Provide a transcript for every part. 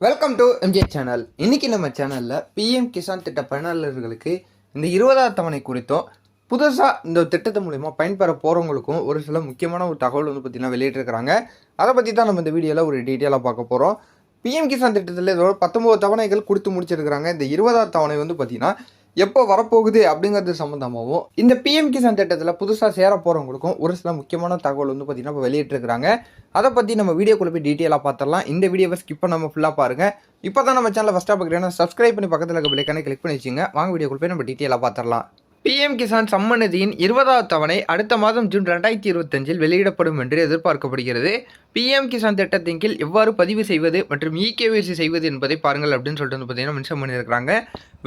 Welcome to MJ channel இன்றைக்கி நம்ம சேனலில் பிஎம் கிசான் திட்ட பயனாளர்களுக்கு இந்த இருபதாம் தவணை குறித்தும் புதுசாக இந்த திட்டத்து மூலிமா பயன்பெற போகிறவங்களுக்கும் ஒரு சில முக்கியமான ஒரு தகவல் வந்து பார்த்திங்கன்னா வெளியிட்டிருக்கிறாங்க. அதை பற்றி தான் நம்ம இந்த வீடியோவில் ஒரு டீட்டெயிலாக பார்க்க போகிறோம் பிஎம் கிசான் திட்டத்தில் இதோட பத்தொம்போது தவணைகள் கொடுத்து முடிச்சிருக்கிறாங்க. இந்த இருபதாம் தவணை வந்து பார்த்திங்கன்னா எப்போ வரப்போகுது அப்படிங்கிறது சம்மந்தமாகவும் இந்த பிஎம் கிசான் திட்டத்தில் புதுசாக சேர போகிறவங்களுக்கும் ஒரு சில முக்கியமான தகவல் வந்து பார்த்திங்கன்னா இப்போ வெளியிட்டிருக்கிறாங்க. அதை பற்றி நம்ம வீடியோக்குள்ள போய் டீட்டெயிலாக பார்த்துடலாம் இந்த வீடியோவை ஸ்கிப் பண்ணாமல் ஃபுல்லாக பாருங்கள் இப்போ தான் நம்ம சேனலை ஃபஸ்ட்டாக பார்க்குறேன்னா சப்ஸ்கிரைப் பண்ணி பக்கத்தில் இருக்க பிள்ளைக்கான கிளிக் பண்ணி வச்சுங்க வாங்க வீடியோக்குள்ள போய் நம்ம டீட்டெயிலாக பார்த்துடலாம் பிஎம் கிசான் சம்மநிதியின் இருபதாவது தவணை அடுத்த மாதம் ஜூன் ரெண்டாயிரத்தி இருபத்தஞ்சில் வெளியிடப்படும் என்று எதிர்பார்க்கப்படுகிறது. பிஎம் கிசான் திட்டத்தின் கீழ் எவ்வாறு பதிவு செய்வது மற்றும் இகேவிசி செய்வது என்பதை பாருங்கள் அப்படின்னு சொல்லிட்டு வந்து பார்த்தீங்கன்னா மென்ஷன் பண்ணியிருக்கிறாங்க.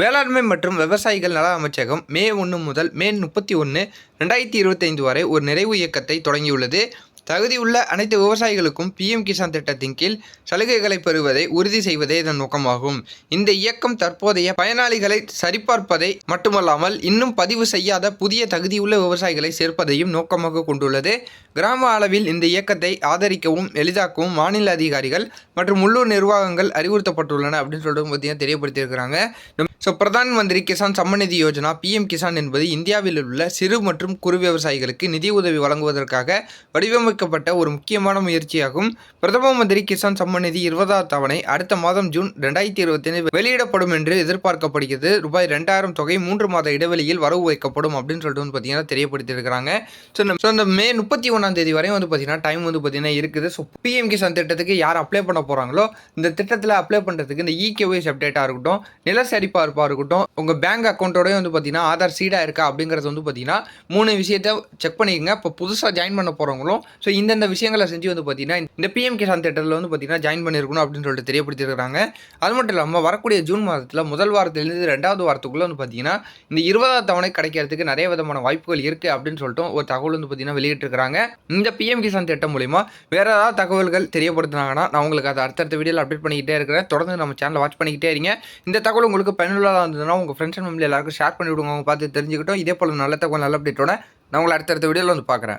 வேளாண்மை மற்றும் விவசாயிகள் நல அமைச்சகம் மே ஒன்று முதல் மே முப்பத்தி ஒன்று ரெண்டாயிரத்தி இருபத்தைந்து வரை ஒரு நிறைவு இயக்கத்தை தொடங்கியுள்ளது. தகுதியுள்ள அனைத்து விவசாயிகளுக்கும் பிஎம் கிசான் திட்டத்தின் கீழ் சலுகைகளை பெறுவதை உறுதி செய்வதே இதன் நோக்கமாகும். இந்த இயக்கம் தற்போதைய பயனாளிகளை சரிபார்ப்பதை மட்டுமல்லாமல் இன்னும் பதிவு செய்யாத புதிய தகுதியுள்ள விவசாயிகளை சேர்ப்பதையும் நோக்கமாக கொண்டுள்ளது. கிராம அளவில் இந்த இயக்கத்தை ஆதரிக்கவும் எளிதாக்கவும் மாநில அதிகாரிகள் மற்றும் உள்ளூர் நிர்வாகங்கள் அறிவுறுத்தப்பட்டுள்ளன அப்படின்னு சொல்லிட்டு பார்த்தீங்கன்னா தெரியப்படுத்தியிருக்கிறாங்க. ஸோ பிரதான் மந்திரி கிசான் சம்மன் நிதி யோஜனா பிஎம் கிசான் என்பது இந்தியாவில் உள்ள சிறு மற்றும் குறு விவசாயிகளுக்கு நிதி உதவி வழங்குவதற்காக வடிவமைக்கப்பட்ட ஒரு முக்கியமான முயற்சியாகும். பிரதம மந்திரி கிசான் சம்மன் நிதி இருபதாம் தவணை அடுத்த மாதம் ஜூன் ரெண்டாயிரத்தி இருபத்தி வெளியிடப்படும் என்று எதிர்பார்க்கப்படுகிறது. ரூபாய் ரெண்டாயிரம் தொகை மூன்று மாத இடைவெளியில் வரவு வைக்கப்படும் அப்படின்னு சொல்லிட்டு வந்து பார்த்தீங்கன்னா தெரியப்படுத்தியிருக்கிறாங்க. ஸோ இந்த- மே முப்பத்தி ஒன்றாம் தேதி வரையும் வந்து பார்த்தீங்கன்னா டைம் வந்து பார்த்தீங்கன்னா இருக்குது. ஸோ பிஎம் கிசான் திட்டத்துக்கு யார் அப்ளை பண்ண போகிறாங்களோ இந்த திட்டத்தில் அப்ளை பண்ணுறதுக்கு இந்த இகேஒய்ஸ் அப்டேட்டாக இருக்கட்டும் நில சரிபார்ப்பாக இருக்கட்டும் உங்கள் பேங்க் அக்கௌண்ட்டோடய வந்து பார்த்தீங்கன்னா ஆதார் சீடாக இருக்கா அப்படிங்கிறது வந்து பார்த்தீங்கன்னா மூணு விஷயத்த செக் பண்ணிக்கங்க. இப்போ புதுசாக ஜாயின் பண்ண போகிறவங்களும் ஸோ இந்தந்த விஷயங்களை செஞ்சு வந்து பார்த்தீங்கன்னா இந்த பிஎம் கிசான் திட்டத்தில் வந்து பார்த்தீங்கன்னா ஜாயின் பண்ணியிருக்கணும் அப்படின்னு சொல்லிட்டு தெரியப்படுத்திருக்கிறாங்க. அது மட்டும் இல்லாமல் வரக்கூடிய ஜூன் மாதத்தில் முதல் வாரத்திலிருந்து ரெண்டாவது வாரத்துக்குள்ளே வந்து பார்த்தீங்கன்னா இந்த இருபதாம் தவணை கிடைக்கிறதுக்கு நிறைய விதமான வாய்ப்புகள் இருக்குது அப்படின்னு சொல்லிட்டு ஒரு தகவல் வந்து பார்த்தீங்கன்னா வெளியிட்டிருக்கிறாங்க. இந்த பிஎம் கிசான் திட்டம் மூலிமா வேறு ஏதாவது தகவல்கள் தெரியப்படுத்தினாங்கன்னா நான் உங்களுக்கு அதை அடுத்தடுத்த வீடியோவில் அப்டேட் பண்ணிக்கிட்டே இருக்கிறேன். தொடர்ந்து நம்ம சேனலை வாட்ச் பண்ணிக்கிட்டே இருங்க. இந்த தகவல் உங்களுக்கு பயனுள்ளதாக இருந்ததுன்னா உங்கள் ஃப்ரெண்ட்ஸ் அண்ட் ஃபேமிலி எல்லாருக்கும் ஷேர் பண்ணி விடுங்க அவங்க பார்த்து தெரிஞ்சுக்கிட்டோம். இதே போல் நல்ல தகவல் நல்ல அப்டேட்டோட நான் உங்களை அடுத்தடுத்த வீடியோவில் வந்து பார்க்குறேன்